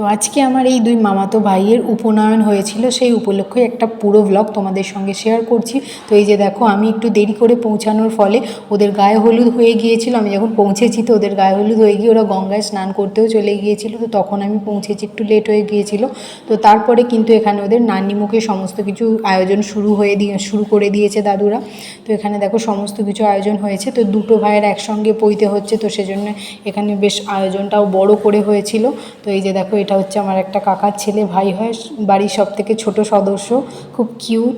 তো আজকে আমার এই দুই মামাতো ভাইয়ের উপনয়ন হয়েছিল, সেই উপলক্ষে একটা পুরো ব্লগ তোমাদের সঙ্গে শেয়ার করছি। তো এই যে দেখো, আমি একটু দেরি করে পৌঁছানোর ফলে ওদের গায়ে হলুদ হয়ে গিয়েছিল। আমি যখন পৌঁছেছি তো ওদের গায়ে হলুদ হয়ে গিয়ে ওরা গঙ্গায় স্নান করতেও চলে গিয়েছিল। তো তখন আমি পৌঁছেছি, একটু লেট হয়ে গিয়েছিল। তো তারপরে কিন্তু এখানে ওদের নান্নিমুখে সমস্ত কিছু আয়োজন শুরু হয়ে দিয়ে, শুরু করে দিয়েছে দাদুরা। তো এখানে দেখো, সমস্ত কিছু আয়োজন হয়েছে। তো দুটো ভাইয়ের একসঙ্গে পইতে হচ্ছে। তো সেজন্য এখানে বেশ আয়োজনটাও বড় করে হয়েছিল। তো এই যে দেখো, এটা হচ্ছে আমার একটা কাকার ছেলে ভাই হয়, বাড়ির সব থেকে ছোটো সদস্য, খুব কিউট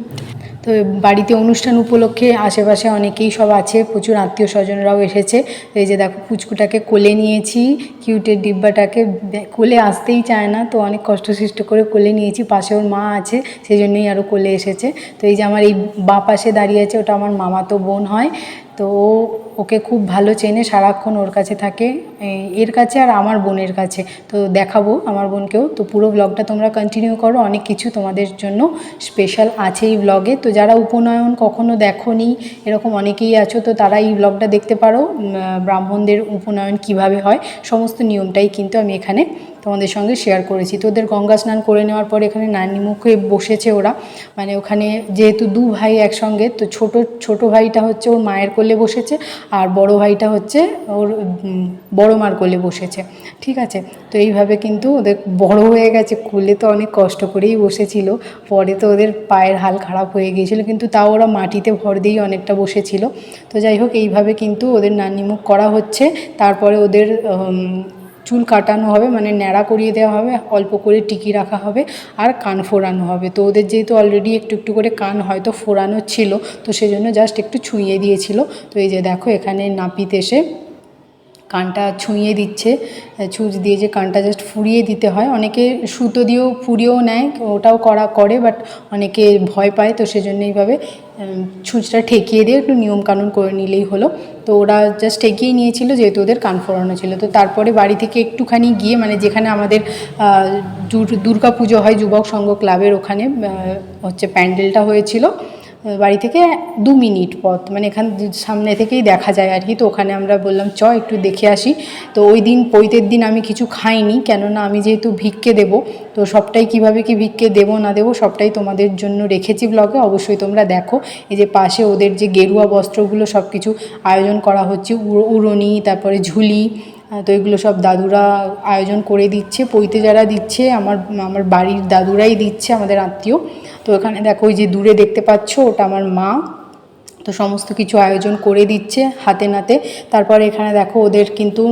তো বাড়িতে অনুষ্ঠান উপলক্ষে আশেপাশে অনেকেই সব আছে, প্রচুর আত্মীয় স্বজনরাও এসেছে। এই যে দেখো, পুচকুটাকে কোলে নিয়েছি কিউটের ডিব্বাটাকে কোলে আসতেই চায় না, তো অনেক কষ্টসৃষ্ট করে কোলে নিয়েছি, পাশে ওর মা আছে সেই জন্যই আরও কোলে এসেছে। তো এই যে আমার এই বা পাশে দাঁড়িয়ে আছে, ওটা আমার মামাতো বোন হয়। তো ও ওকে খুব ভালো চেনে, সারাক্ষণ ওর কাছে থাকে। এর কাছে আর আমার বোনের কাছে। তো দেখাবো আমার বোনকেও। তো পুরো ব্লগটা তোমরা কন্টিনিউ করো, অনেক কিছু তোমাদের জন্য স্পেশাল আছে এই ব্লগে তো যারা উপনয়ন কখনো দেখোনি, এরকম অনেকেই আছো, তো তারা এই ব্লগটা দেখতে পারো। ব্রাহ্মণদের উপনয়ন কীভাবে হয়, সমস্ত নিয়মটাই কিন্তু আমি এখানে তোমাদের সঙ্গে শেয়ার করেছি। তো ওদের গঙ্গা স্নান করে নেওয়ার পর এখানে নানিমুখে বসেছে ওরা। মানে ওখানে যেহেতু দু ভাই একসঙ্গে, তো ছোট ছোট ভাইটা হচ্ছে ওর মায়ের কোলে বসেছে আর বড় ভাইটা হচ্ছে ওর বড় মার কোলে বসেছে। ঠিক আছে? তো এইভাবে কিন্তু ওদের বড় হয়ে গেছে। কোলে তো অনেক কষ্ট করেই বসেছিল। পরে তো ওদের পায়ের হাল খারাপ হয়ে গিয়েছিল, কিন্তু তাও ওরা মাটিতে ভর দিয়েই অনেকটা বসেছিল। তো যাই হোক, এইভাবে কিন্তু ওদের নানিমুখ করা হচ্ছে। তারপরে ওদের চুল কাটানো হবে মানে ন্যাড়া করিয়ে দেওয়া হবে, অল্প করে টিকি রাখা হবে আর কান ফোড়ানো হবে। তো ওদের যেহেতু অলরেডি একটু একটু করে কান হয়তো ফোড়ানো ছিল, তো সেজন্য জাস্ট একটু ছুঁয়ে দিয়েছিল। তো এই যে দেখো এখানে নাপিত এসে কানটা ছুঁয়ে দিচ্ছে ছুঁচ দিয়ে যে কানটা জাস্ট ফুরিয়ে দিতে হয়। অনেকে সুতো দিয়েও, ফুরিয়েও নেয়, ওটাও করা, করে বাট অনেকে ভয় পায়, তো সেজন্য এইভাবে ছুঁচটা ঠেকিয়ে দিয়ে একটু নিয়মকানুন করে নিলেই হলো। তো ওরা জাস্ট ঠেকিয়ে নিয়েছিল যেহেতু ওদের কান ফোরানো ছিল। তো তারপরে বাড়ি থেকে একটুখানি গিয়ে মানে যেখানে আমাদের দুর্গা পুজো হয় যুবক সংঘ ক্লাবের ওখানে হচ্ছে প্যান্ডেলটা হয়েছিল। বাড়ি থেকে দু মিনিট পথ মানে এখান সামনে থেকেই দেখা যায় আর কি। তো ওখানে আমরা বললাম, চ, একটু দেখে আসি। তো ওই দিন, পৈতের দিন আমি কিছু খাইনি, কেননা আমি যেহেতু ভিক্ষে দেবো, তো সবটাই কীভাবে কি ভিক্ষে দেবো, না দেবো, সবটাই তোমাদের জন্য রেখেছি ব্লগে অবশ্যই তোমরা দেখো, এই যে পাশে ওদের যে গেরুয়া বস্ত্রগুলো সব কিছু আয়োজন করা হচ্ছে, উড়- উড়নি, তারপরে ঝুলি তো এগুলো সব দাদুরা আয়োজন করে দিচ্ছে, পৈতে যারা দিচ্ছে, আমার আমার বাড়ির দাদুরাই দিচ্ছে, আমাদের আত্মীয়। তো এখানে দেখো ওই যে দূরে দেখতে পাচ্ছ, ওটা আমার মা। তো সমস্ত কিছু আয়োজন করে দিচ্ছে হাতে নাতে। তারপরে এখানে দেখো ওদের কিন্তু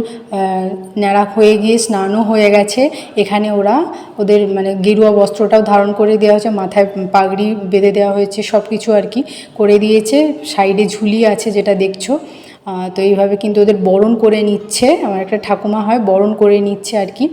ন্যাড়া হয়ে গিয়ে স্নানও হয়ে গেছে। এখানে ওরা ওদের মানে গেরুয়া বস্ত্রটাও ধারণ করে দেওয়া হয়েছে, মাথায় পাগড়ি বেঁধে দেওয়া হয়েছে সব কিছু আর কি করে দিয়েছে। সাইডে ঝুলি আছে যেটা দেখছ। তো এইভাবে কিন্তু ওদের বরণ করে নিচ্ছে। আমার একটা ঠাকুমা হয়, বরণ করে নিচ্ছে আর কি।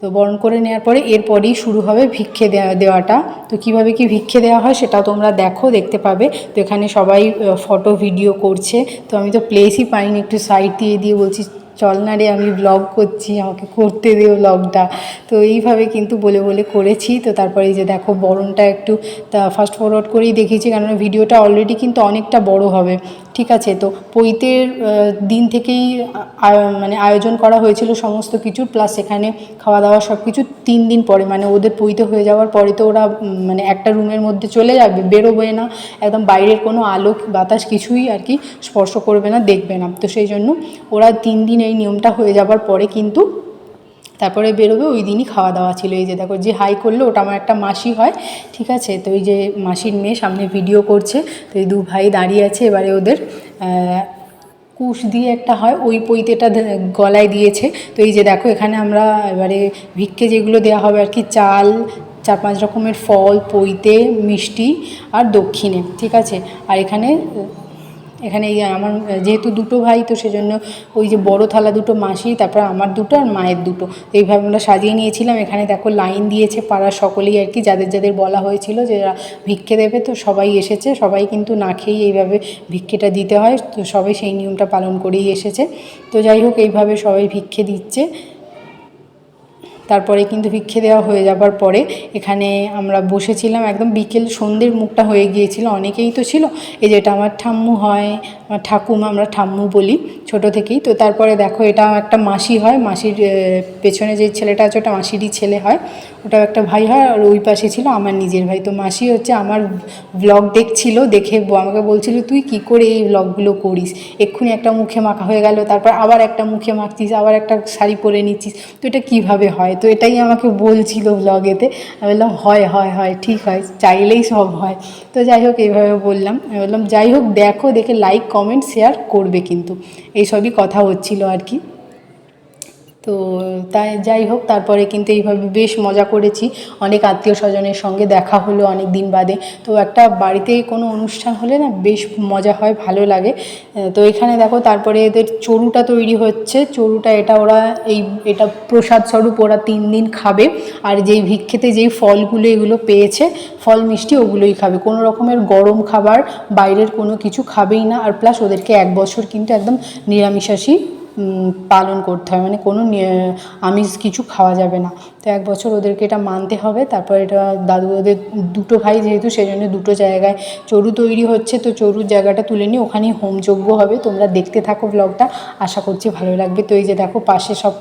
তো বরণ করে নেওয়ার পরে এরপরেই শুরু হবে ভিক্ষে দেওয়া দেওয়াটা। তো কীভাবে কি ভিক্ষে দেওয়া হয় সেটাও তোমরা দেখো, দেখতে পাবে। তো এখানে সবাই ফটো ভিডিও করছে। তো আমি তো প্লেসই পাইনি, একটু সাইড দিয়ে দিয়ে বলছি, চল না রে, আমি ব্লগ করছি, আমাকে করতে দিও ব্লগটা তো এইভাবে কিন্তু বলে বলে করেছি। তো তারপরে এই যে দেখো, বরণটা একটু, তা ফাস্ট ফরওয়ার্ড করেই দেখিয়েছি, কেননা ভিডিওটা অলরেডি কিন্তু অনেকটা বড় হবে। ঠিক আছে, তো পৈতের দিন থেকেই মানে আয়োজন করা হয়েছিল সমস্ত কিছু প্লাস এখানে খাওয়া দাওয়া সব কিছু তিন দিন পরে মানে ওদের পৈতে হয়ে যাওয়ার পরে তো ওরা মানে একটা রুমের মধ্যে চলে যাবে, বেরোবে না, একদম বাইরের কোনো আলো বাতাস কিছুই আর কি স্পর্শ করবে না, দেখবে না, তো সেই জন্য ওরা তিন দিন এই নিয়মটা হয়ে যাবার পরে কিন্তু তারপরে বেরোবে, ওই দিনই খাওয়া দাওয়া ছিল। এই যে দেখো, যে হাই করল, ওটা আমার একটা মাসি হয়, ঠিক আছে? তো ওই যে মাসির মেয়ে সামনে ভিডিও করছে, তো এই দু ভাই দাঁড়িয়ে আছে এবারে ওদের কুশ দিয়ে একটা হয়, ওই পৈতেটা গলায় দিয়েছে। তো এই যে দেখো, এখানে আমরা এবারে ভিক্ষে যেগুলো দেওয়া হবে আর কি, চাল, চার পাঁচ রকমের ফল, পৈতে, মিষ্টি আর দক্ষিণে, ঠিক আছে? আর এখানে এখানে এই আমার, যেহেতু দুটো ভাই, তো সেজন্য ওই যে বড় থালা দুটো মাসি, তারপর আমার দুটো আর মায়ের দুটো। এইভাবে আমরা সাজিয়ে নিয়েছিলাম। এখানে দেখো লাইন দিয়েছে পাড়ার সকলেই আর কি। যাদের যাদের বলা হয়েছিল যে ভিক্ষে দেবে, তো সবাই এসেছে। সবাই কিন্তু না খেয়েই এইভাবে ভিক্ষেটা দিতে হয়। তো সবাই সেই নিয়মটা পালন করেই এসেছে। তো যাই হোক, এইভাবে সবাই ভিক্ষে দিচ্ছে। তারপরে কিন্তু ভিক্ষে দেওয়া হয়ে যাবার পরে এখানে আমরা বসেছিলাম একদম বিকেল সন্ধ্যের মুখটা হয়ে গিয়েছিল, অনেকেই তো ছিল। এই যেটা আমার ঠাম্মু হয়, আমার ঠাকুমা, আমরা ঠাম্মু বলি। ছোট থেকেই। তো তারপরে দেখো, এটা একটা মাসি হয়। মাসির পেছনে যে ছেলেটা আছে, ওটা মাসিরই ছেলে হয়। ওটাও একটা ভাই হয় আর ওই পাশে ছিল আমার নিজের ভাই। তো মাসি হচ্ছে আমার ব্লগ দেখছিল, দেখে আমাকে বলছিল, তুই কি করে এই ব্লগগুলো করিস? এক্ষুনি একটা মুখে মাখা হয়ে গেল, তারপর আবার একটা মুখে মাখছিস আবার একটা শাড়ি পরে নিচ্ছিস। তো এটা কীভাবে হয়? তো এটাই আমাকে বলছিল ব্লগেতে আমি বললাম, হয় হয় হয়, ঠিক হয়, চাইলেই সব হয়। তো যাই হোক, এইভাবে বললাম। আমি বললাম, যাই হোক, দেখো, দেখে লাইক কমেন্ট শেয়ার করবে কিন্তু। এইসবই কথা হচ্ছিল আর কি। তো, তাই যাই হোক, তারপরে কিন্তু এইভাবে বেশ মজা করেছি। অনেক আত্মীয় স্বজনের সঙ্গে দেখা হলো অনেক দিন বাদে। তো একটা বাড়িতে কোনো অনুষ্ঠান হলে না বেশ মজা হয়, ভালো লাগে। তো এখানে দেখো, তারপরে এদের চড়ুটা তৈরি হচ্ছে। চড়ুটা এটা ওরা এই, এটা প্রসাদ স্বরূপ ওরা তিন দিন খাবে। আর যেই ভিক্ষেতে যেই ফলগুলো এগুলো পেয়েছে, ফল মিষ্টি ওগুলোই খাবে। কোনো রকমের গরম খাবার বাইরের কোনো কিছু খাবেই না। আর প্লাস ওদেরকে এক বছর কিন্তু একদম নিরামিষাশী পালন করতে হয়। মানে কোনো আমিষ কিছু খাওয়া যাবে না। তো এক বছর ওদেরকে এটা মানতে হবে। তারপর এটা দাদু, ওদের দুটো ভাই যেহেতু সেই জন্য দুটো জায়গায় চরু তৈরি হচ্ছে। তো চরুর জায়গাটা তুলে নিয়ে ওখানেই হোমযজ্ঞ হবে। তোমরা দেখতে থাকো ব্লগটা আশা করছি ভালো লাগবে। তো এই যে দেখো, পাশে সব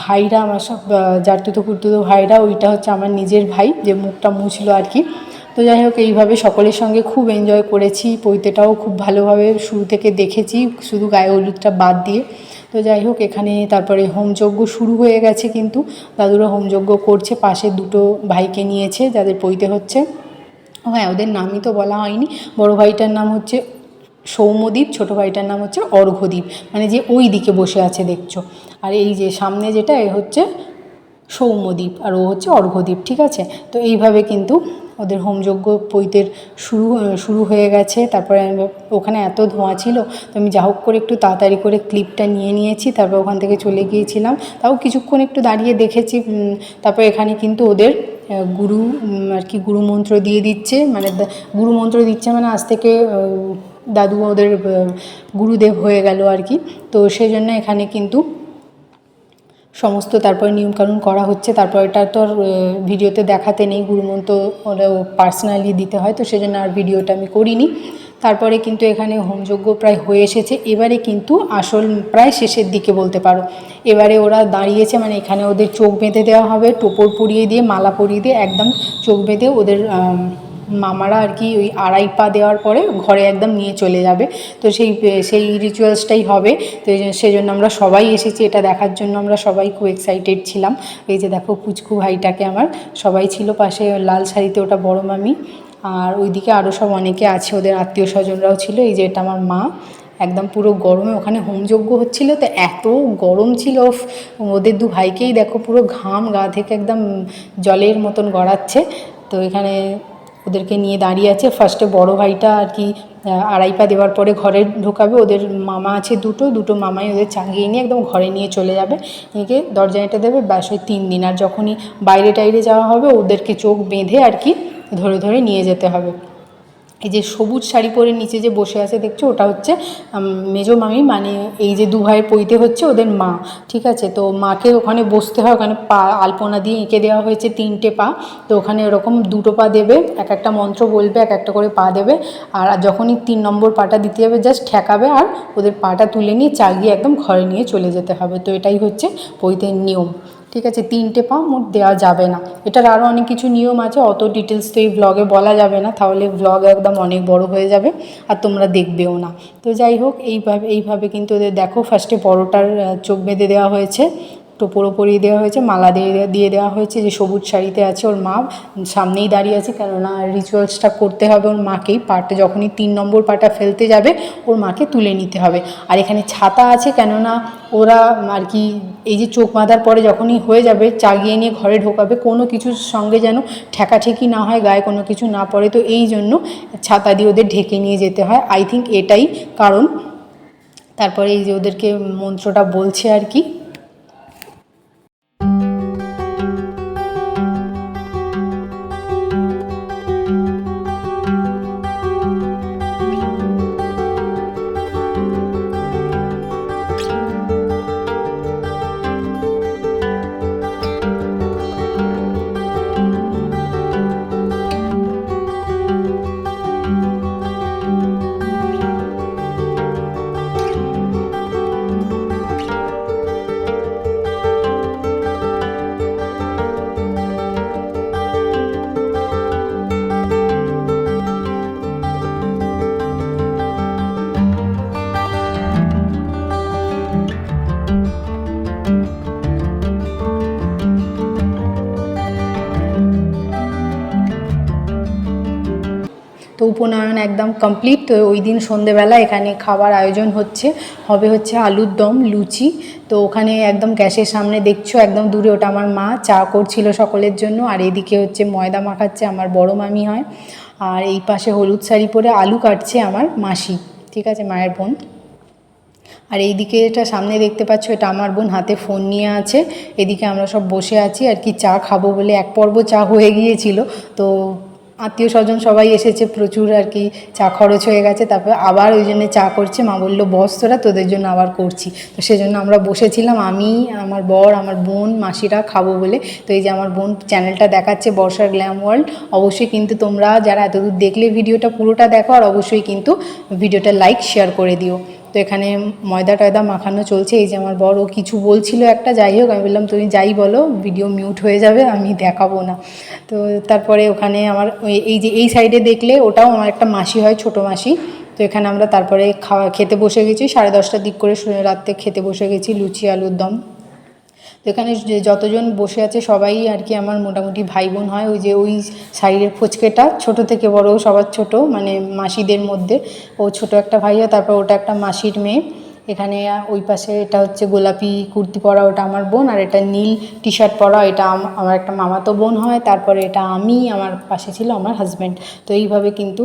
ভাইরা, আমার সব জারতুতো কুর্তুতো ভাইরা, ওইটা হচ্ছে আমার নিজের ভাই যে মুখটা মুছলো আর কি। তো যাই হোক, এইভাবে সকলের সঙ্গে খুব এনজয় করেছি। পৈতেটাও খুব ভালোভাবে শুরু থেকে দেখেছি। শুধু গায়ে হলুদটা বাদ দিয়ে। তো যাই হোক, এখানে তারপরে হোমযজ্ঞ শুরু হয়ে গেছে কিন্তু। দাদুরা হোমযজ্ঞ করছে, পাশে দুটো ভাইকে নিয়েছে, যাদের পইতে হচ্ছে। হ্যাঁ ওদের নামই তো বলা হয়নি। বড় ভাইটার নাম হচ্ছে সৌম্যদ্বীপ ছোট ভাইটার নাম হচ্ছে অর্ঘ্যদ্বীপ মানে যে ওই দিকে বসে আছে, দেখছ। আর এই যে সামনে যেটা, এ হচ্ছে সৌম্যদ্বীপ আর ও হচ্ছে অর্ঘ্যদ্বীপ ঠিক আছে? তো এইভাবে কিন্তু ওদের হোমযজ্ঞ পৈতের শুরু শুরু হয়ে গেছে। তারপরে ওখানে এত ধোঁয়া ছিল, তো আমি যা হোক করে একটু তাড়াতাড়ি করে ক্লিপটা নিয়ে নিয়েছি। তারপর ওখান থেকে চলে গিয়েছিলাম। তাও কিছুক্ষণ একটু দাঁড়িয়ে দেখেছি। তারপর এখানে কিন্তু ওদের গুরু আর কি গুরু মন্ত্র দিয়ে দিচ্ছে। মানে দা- গুরু মন্ত্র দিচ্ছে মানে আজ থেকে দাদু ওদের গুরুদেব হয়ে গেল আর কি। তো সেই জন্য এখানে কিন্তু সমস্ত তারপরে নিয়মকানুন করা হচ্ছে, তারপর এটা তো আর ভিডিওতে দেখাতে নেই গুরুমন্ত্র ওরা পার্সোনালি দিতে হয়, তো সেজন্য আর ভিডিওটা আমি করিনি। তারপরে কিন্তু এখানে হোমযজ্ঞ প্রায় হয়ে এসেছে, এবারে কিন্তু আসল প্রায় শেষের দিকে বলতে পারো। এবারে ওরা দাঁড়িয়েছে মানে এখানে ওদের চোখ বেঁধে দেওয়া হবে, টোপর পরিয়ে দিয়ে, মালা পরিয়ে দিয়ে, একদম চোখ বেঁধে ওদের মামারা আর কি ওই আড়াই পা দেওয়ার পরে ঘরে একদম নিয়ে চলে যাবে। তো সেই সেই রিচুয়ালসটাই হবে। তো এই যে- সেই জন্য আমরা সবাই এসেছি। এটা দেখার জন্য আমরা সবাই খুব এক্সাইটেড ছিলাম। এই যে দেখো পুচকু ভাইটাকে আমার। সবাই ছিল পাশে লাল শাড়িতে ওটা বড় মামি। আর ওইদিকে আরও সব অনেকে আছে। ওদের আত্মীয় স্বজনরাও ছিল। এই যে এটা আমার মা। একদম পুরো গরমে। ওখানে হোমযজ্ঞ হচ্ছিল। তো এত গরম ছিল। ওদের দু ভাইকেই দেখো পুরো ঘাম গা থেকে একদম জলের মতন গড়াচ্ছে। তো এখানে ওদেরকে নিয়ে দাঁড়িয়ে আছে। ফার্স্টে বড় ভাইটা আর কি আড়াই পা দেওয়ার পরে ঘরে ঢোকাবে। ওদের মামা আছে দুটো দুটো মামাই ওদের চাঙ্গিয়ে নিয়ে একদম ঘরে নিয়ে চলে যাবে। নিয়ে দরজাটা দেবে, ব্যাস ওই তিন দিন। আর যখনই বাইরে টাইরে যাওয়া হবে, ওদেরকে চোখ বেঁধে আর কি ধরে ধরে নিয়ে যেতে হবে। এই যে সবুজ শাড়ি পরে নিচে যে বসে আছে, দেখছ? ওটা হচ্ছে মেজো মামি মানে এই যে দু ভাইয়ের পৈতে হচ্ছে ওদের মা, ঠিক আছে? তো মাকে ওখানে বসতে হয়, ওখানে পা, আলপনা দিয়ে এঁকে দেওয়া হয়েছে তিনটে পা। তো ওখানে এরকম দুটো পা দেবে, এক একটা মন্ত্র বলবে, এক একটা করে পা দেবে। আর যখনই তিন নম্বর পাটা দিতে যাবে জাস্ট ঠেকাবে আর ওদের পাটা তুলে নিয়ে চাগিয়ে একদম ঘরে নিয়ে চলে যেতে হবে। তো এটাই হচ্ছে পৈতের নিয়ম। ঠিক আছে, তিনটে পা মোট দেওয়া যাবে না। এটার আরও অনেক কিছু নিয়ম আছে, অত ডিটেলস তো এই ব্লগে বলা যাবে না। তাহলে ব্লগ একদম অনেক বড় হয়ে যাবে আর তোমরা দেখবেও না। তো যাই হোক, এইভাবে এইভাবে কিন্তু ওদের দেখো ফার্স্টে পরোটার চোখ বেঁধে দেওয়া হয়েছে। টোপরও পরিয়ে দেওয়া হয়েছে, মালা দিয়ে দিয়ে দেওয়া হয়েছে যে সবুজ শাড়িতে আছে ওর মা, সামনেই দাঁড়িয়ে আছে কেননা রিচুয়ালসটা করতে হবে ওর মাকেই পাটা যখনই তিন নম্বর পাটা ফেলতে যাবে, ওর মাকে তুলে নিতে হবে। আর এখানে ছাতা আছে কেননা ওরা আর কি এই যে চোখ বাঁধার পরে যখনই হয়ে যাবে, চাগিয়ে নিয়ে ঘরে ঢোকাবে, কোনো কিছুর সঙ্গে যেন ঠেকাঠেকি না হয়, গায়ে কোনো কিছু না পড়ে, তো এই জন্য ছাতা দিয়ে ওদের ঢেকে নিয়ে যেতে হয়। আই থিঙ্ক এটাই কারণ। তারপরে এই যে ওদেরকে মন্ত্রটা বলছে আর কি। উপনয়ন একদম কমপ্লিট তো ওই দিন সন্ধেবেলা এখানে খাবার আয়োজন হচ্ছে। হবে হচ্ছে আলুর দম, লুচি। তো ওখানে একদম গ্যাসের সামনে দেখছ, একদম দূরে ওটা আমার মা চা করছিল সকলের জন্য। আর এদিকে হচ্ছে ময়দা মাখাচ্ছে আমার বড় মামি হয়। আর এই পাশে হলুদ শাড়ি পরে আলু কাটছে আমার মাসি, ঠিক আছে, মায়ের বোন। আর এইদিকে এটা সামনে দেখতে পাচ্ছ, এটা আমার বোন হাতে ফোন নিয়ে আছে। এদিকে আমরা সব বসে আছি, আর কি চা খাব বলে এক পর্ব চা হয়ে গিয়েছিল। তো আত্মীয় স্বজন সবাই এসেছে, প্রচুর আর কি চা খরচ হয়ে গেছে, তারপর আবার ওই জন্য চা করছে। মা বলল, বস, তোরা তোদের জন্য আবার করছি। তো সেজন্য আমরা বসেছিলাম, আমি, আমার বর, আমার বোন, মাসিরা খাব বলে। তো এই যে আমার বোন চ্যানেলটা দেখাচ্ছে, বর্ষার গ্ল্যাম ওয়ার্ল্ড, অবশ্যই কিন্তু তোমরা যারা এতদূর দেখলে ভিডিওটা পুরোটা দেখো, আর অবশ্যই কিন্তু ভিডিওটা লাইক, শেয়ার করে দিও। তো এখানে ময়দা টয়দা মাখানো চলছে। এই যে আমার বড় কিছু বলছিল একটা, যাই হোক, আমি বললাম, তুমি যাই বলো ভিডিও মিউট হয়ে যাবে, আমি দেখাবো না। তো তারপরে ওখানে আমার এই যে এই সাইডে দেখলে ওটাও আমার একটা মাসি হয়, ছোট মাসি। তো এখানে আমরা তারপরে খাওয়া, খেতে বসে গেছি, সাড়ে দশটার দিক করে রাত্রে খেতে বসে গেছি, লুচি, আলুর দম। এখানে যে যতজন বসে আছে সবাই আর কি আমার মোটামুটি ভাই বোন হয়, ওই যে ওই সাইডের ফুচকেটা, ছোট থেকে বড়, সবার ছোট মানে মাসিদের মধ্যে। ও ছোট একটা ভাই হয় তারপর ওটা একটা মাসির মেয়ে। এখানে ওই পাশে এটা হচ্ছে গোলাপি কুর্তি পরা, ওটা আমার বোন, আর এটা নীল টি শার্ট পরা, এটা আমার একটা মামাতো বোন হয়। তারপরে এটা আমি, আমার পাশে ছিল আমার হাজব্যান্ড তো এইভাবে কিন্তু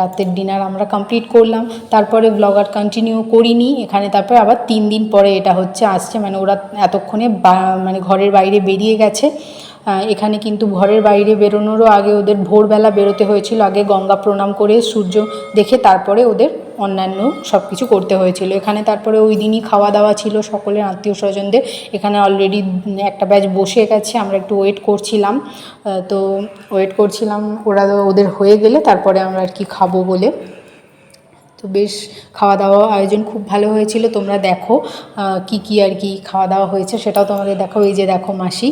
রাতের ডিনার আমরা কমপ্লিট করলাম। তারপরে ব্লগ আর কন্টিনিউ করিনি। এখানে তারপরে আবার তিন দিন পরে এটা হচ্ছে, আসছে। মানে ওরা এতক্ষণে মানে ঘরের বাইরে বেরিয়ে গেছে। এখানে কিন্তু ঘরের বাইরে বেরোনোরও আগে ওদের ভোরবেলা বেরোতে হয়েছিল। আগে গঙ্গা প্রণাম করে সূর্য দেখে তারপরে ওদের অন্যান্য সব কিছু করতে হয়েছিল। এখানে তারপরে ওই দিনই খাওয়া দাওয়া ছিল সকলের আত্মীয় স্বজনদের এখানে অলরেডি একটা ব্যাচ বসে গেছে, আমরা একটু ওয়েট করছিলাম। তো ওয়েট করছিলাম, ওরা ওদের হয়ে গেলে তারপরে আমরা আর কি খাব বলে। তো বেশ খাওয়া দাওয়া আয়োজন খুব ভালো হয়েছিল। তোমরা দেখো কি কি আর কি খাওয়া দাওয়া হয়েছে, সেটাও তোমাদের দেখো এই যে দেখো মাসি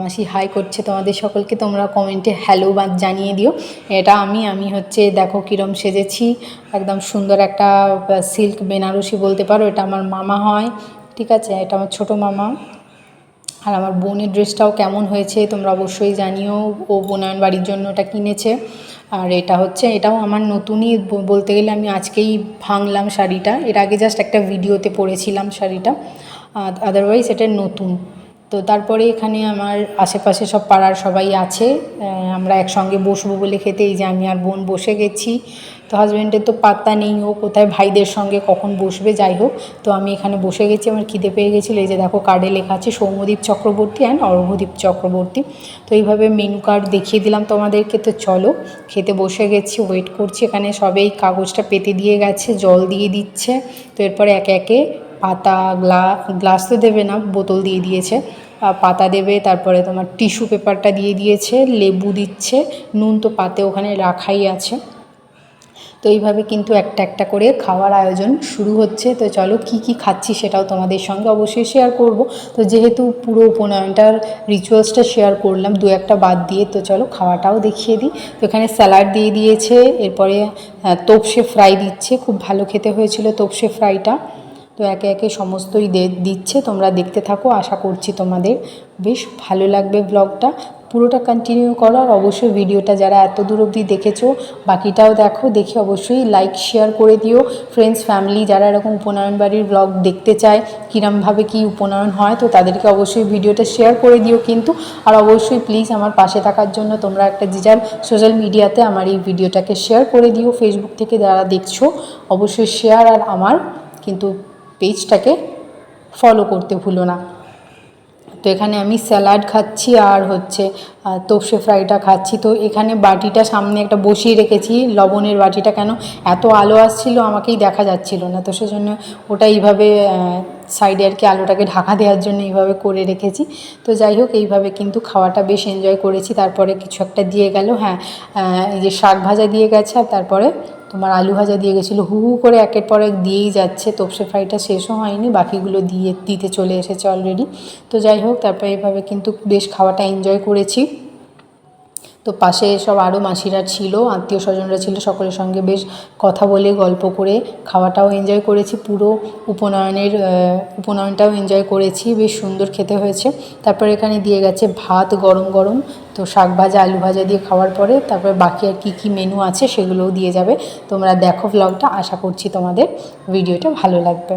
মাসি হাই করছে তোমাদের সকলকে। তোমরা কমেন্টে হ্যালো বা জানিয়ে দিও। এটা আমি আমি হচ্ছে দেখো কীরম সেজেছি। একদম সুন্দর একটা সিল্ক বেনারসি বলতে পারো। এটা আমার মামা হয়, ঠিক আছে? এটা আমার ছোটো মামা। আর আমার বোনের ড্রেসটাও কেমন হয়েছে তোমরা অবশ্যই জানিও। ও বোনায়ন বাড়ির জন্য ওটা কিনেছে। আর এটা হচ্ছে, এটাও আমার নতুনই বলতে গেলে আমি আজকেই ভাঙলাম শাড়িটা। এর আগে জাস্ট একটা ভিডিওতে পরেছিলাম শাড়িটা। আদারওয়াইজ এটা নতুন। তো তারপরে এখানে আমার আশেপাশে সব পাড়ার সবাই আছে। আমরা একসঙ্গে বসবো বলে খেতে। এই যে আমি আর বোন বসে গেছি। তো হাজব্যান্ডের তো পাত্তা নেই। ও কোথায় ভাইদের সঙ্গে কখন বসবে? যাই হোক, তো আমি এখানে বসে গেছি। আমার খিদে পেয়ে গেছিল। এই যে দেখো কার্ডে লেখা আছে, সৌম্যদীপ চক্রবর্তী অ্যান্ড অর্ঘদীপ চক্রবর্তী। তো এইভাবে মেনু কার্ড দেখিয়ে দিলাম তোমাদেরকে। তো চলো, খেতে বসে গেছি ওয়েট করছি। এখানে সবেই কাগজটা পেতে দিয়ে গেছে, জল দিয়ে দিচ্ছে। তো এরপরে একে একে পাতা, গ্লা, গ্লাস তো দেবে না, বোতল দিয়ে দিয়েছে। পাতা দেবে, তারপরে তোমার টিস্যু পেপারটা দিয়ে দিয়েছে, লেবু দিচ্ছে, নুন তো পাতে ওখানে রাখাই আছে। তো এইভাবে কিন্তু একটা একটা করে খাওয়ার আয়োজন শুরু হচ্ছে। তো চলো কি কি খাচ্ছি সেটাও তোমাদের সঙ্গে অবশ্যই শেয়ার করব। তো যেহেতু পুরো উপনয়নটার রিচুয়ালসটা শেয়ার করলাম, দু একটা বাদ দিয়ে, তো চলো খাওয়াটাও দেখিয়ে দিই। তো এখানে স্যালাড দিয়ে দিয়েছে, এরপরে তোপসে ফ্রাই দিচ্ছে, খুব ভালো খেতে হয়েছিল তোপসে ফ্রাইটা তো একে একে সমস্তই দে- দিচ্ছে, তোমরা দেখতে থাকো, আশা করছি তোমাদের বেশ ভালো লাগবে ব্লগটা পুরোটা কন্টিনিউ করো, আর অবশ্যই ভিডিওটা যারা এত দূর অবধি দেখেছ, বাকিটাও দেখো, দেখে অবশ্যই লাইক শেয়ার করে দিও। ফ্রেন্ডস ফ্যামিলি যারা এরকম উপনয়ন বাড়ির ব্লগ দেখতে চায় কীরমভাবে কী উপনয়ন হয়, তো তাদেরকে অবশ্যই ভিডিওটা শেয়ার করে দিও কিন্তু। আর অবশ্যই প্লিজ আমার পাশে থাকার জন্য তোমরা একটা যার সোশ্যাল মিডিয়াতে আমার এই ভিডিওটাকে শেয়ার করে দিও। ফেসবুক থেকে যারা দেখছ, অবশ্যই শেয়ার আর আমার কিন্তু পেজটাকে ফলো করতে ভুলো না। তো এখানে আমি স্যালাড খাচ্ছি আর হচ্ছে তোপসে ফ্রাইটা খাচ্ছি। তো এখানে বাটিটা সামনে একটা বসিয়ে রেখেছি, লবণের বাটিটা কেন এত আলো আসছিল আমাকেই দেখা যাচ্ছিল না। তো সেজন্য ওটা এইভাবে সাইডে আর কি আলোটাকে ঢাকা দেওয়ার জন্য এইভাবে করে রেখেছি। তো যাই হোক, এইভাবে কিন্তু খাওয়াটা বেশ এনজয় করেছি। তারপরে কিছু একটা দিয়ে গেল হ্যাঁ এই যে শাক ভাজা দিয়ে গেছে আর তারপরে তোমার আলু ভাজা দিয়ে গেছিল, হু হু করে একের পর এক দিয়েই যাচ্ছে, তোপসে ফ্রাইটা শেষও হয়নি, বাকিগুলো দিয়ে, দিতে চলে এসেছে অলরেডি তো যাই হোক, তারপরে এভাবে কিন্তু বেশ খাওয়াটা এনজয় করেছি। তো পাশে সব আরও মাসিরা ছিল, আত্মীয় স্বজনরা ছিল, সকলের সঙ্গে বেশ কথা বলে, গল্প করে খাওয়াটাও এনজয় করেছি, পুরো উপনয়নের উপনয়নটাও এনজয় করেছি, বেশ সুন্দর খেতে হয়েছে। তারপর এখানে দিয়ে গেছে ভাত গরম গরম তো শাক ভাজা, আলু ভাজা দিয়ে খাওয়ার পরে তারপরে বাকি আর কী কী মেনু আছে সেগুলোও দিয়ে যাবে। তোমরা দেখো ব্লগটা আশা করছি তোমাদের ভিডিওটা ভালো লাগবে।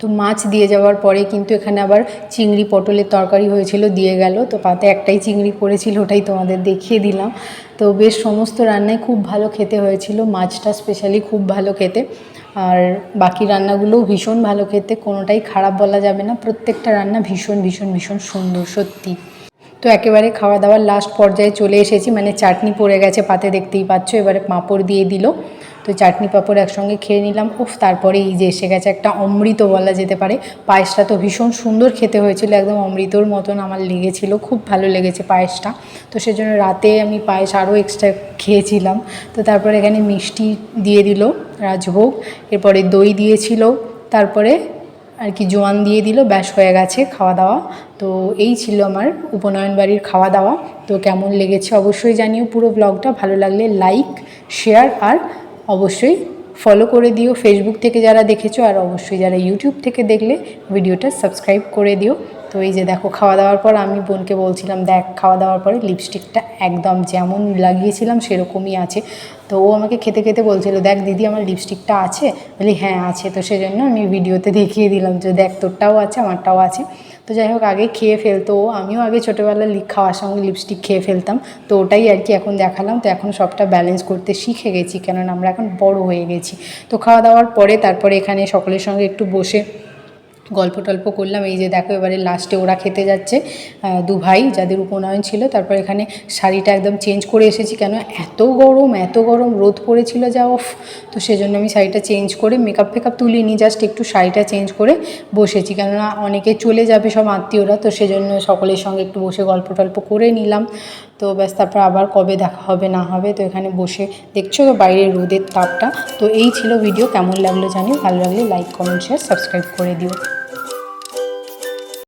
তো মাছ দিয়ে যাওয়ার পরে কিন্তু এখানে আবার চিংড়ি পটলের তরকারি হয়েছিল, দিয়ে গেল। তো পাতে একটাই চিংড়ি পড়েছিল ওটাই তোমাদের দেখিয়ে দিলাম। তো বেশ সমস্ত রান্নায় খুব ভালো খেতে হয়েছিল, মাছটা স্পেশালি খুব ভালো খেতে। আর বাকি রান্নাগুলোও ভীষণ ভালো খেতে, কোনোটাই খারাপ বলা যাবে না। প্রত্যেকটা রান্না ভীষণ ভীষণ ভীষণ সুন্দর, সত্যি। তো একেবারে খাওয়া দাওয়ার লাস্ট পর্যায়ে চলে এসেছি মানে চাটনি পড়ে গেছে পাতে, দেখতেই পাচ্ছ। এবারে পাঁপড় দিয়ে দিল। তো চাটনি পাঁপড় একসঙ্গে খেয়ে নিলাম। উফ তারপরে এই যে এসে গেছে একটা অমৃত বলা যেতে পারে। পায়েসটা তো ভীষণ সুন্দর খেতে হয়েছিল, একদম অমৃতর মতন আমার লেগেছিল, খুব ভালো লেগেছে পায়েসটা। তো সেজন্য রাতে আমি পায়েস আরও এক্সট্রা খেয়েছিলাম। তো তারপরে এখানে মিষ্টি দিয়ে দিল রাজভোগ, এরপরে দই দিয়েছিল, তারপরে আর কি জোয়ান দিয়ে দিল, ব্যাস হয়ে গেছে খাওয়া দাওয়া। তো এই ছিল আমার উপনয়ন বাড়ির খাওয়া দাওয়া। তো কেমন লেগেছে অবশ্যই জানিও পুরো ব্লগটা ভালো লাগলে লাইক শেয়ার আর অবশ্যই ফলো করে দিও ফেসবুক থেকে যারা দেখেছ আর অবশ্যই যারা ইউটিউব থেকে দেখলে ভিডিওটা সাবস্ক্রাইব করে দিও। তো এই যে দেখো, খাওয়া দাওয়ার পর আমি বোনকে বলছিলাম, দেখ, খাওয়া দাওয়ার পরে লিপস্টিকটা একদম যেমন লাগিয়েছিলাম সেরকমই আছে। তো ও আমাকে খেতে খেতে বলছিল, দেখ, দিদি, আমার লিপস্টিকটা আছে? বলি হ্যাঁ আছে। তো সেজন্য আমি ভিডিওতে দেখিয়ে দিলাম যে, দেখ, তোরটাও আছে, আমারটাও আছে। তো যাই হোক, আগে খেয়ে ফেলতো আমিও আগে ছোটোবেলায় লিপ খাওয়ার সঙ্গে লিপস্টিক খেয়ে ফেলতাম। তো ওটাই আর কি এখন দেখালাম। তো এখন সবটা ব্যালেন্স করতে শিখে গেছি, কেননা আমরা এখন বড় হয়ে গেছি। তো খাওয়া দাওয়ার পরে তারপরে এখানে সকলের সঙ্গে একটু বসে গল্প টল্প করলাম, এই যে দেখো এবারে লাস্টে ওরা খেতে যাচ্ছে দু ভাই যাদের উপনয়ন ছিল, তারপর এখানে শাড়িটা একদম চেঞ্জ করে এসেছি, কেন এত গরম এত গরম রোদ পড়েছিল যা অফ তো সেজন্য আমি শাড়িটা চেঞ্জ করে মেকআপ ফেকআপ তুলিনি জাস্ট একটু শাড়িটা চেঞ্জ করে বসেছি, কেননা অনেকে চলে যাবে সব আত্মীয়রা, তো সেজন্য সকলের সঙ্গে একটু বসে গল্প টল্প করে নিলাম, তো ব্যাস তারপর আবার কবে দেখা হবে, না হবে, তো এখানে বসে দেখছ তো রোদের তাপটা, তো এই ছিল ভিডিও কেমন লাগল জানি, ভালো লাগলে লাইক কমেন্ট শেয়ার সাবস্ক্রাইব করে দিও।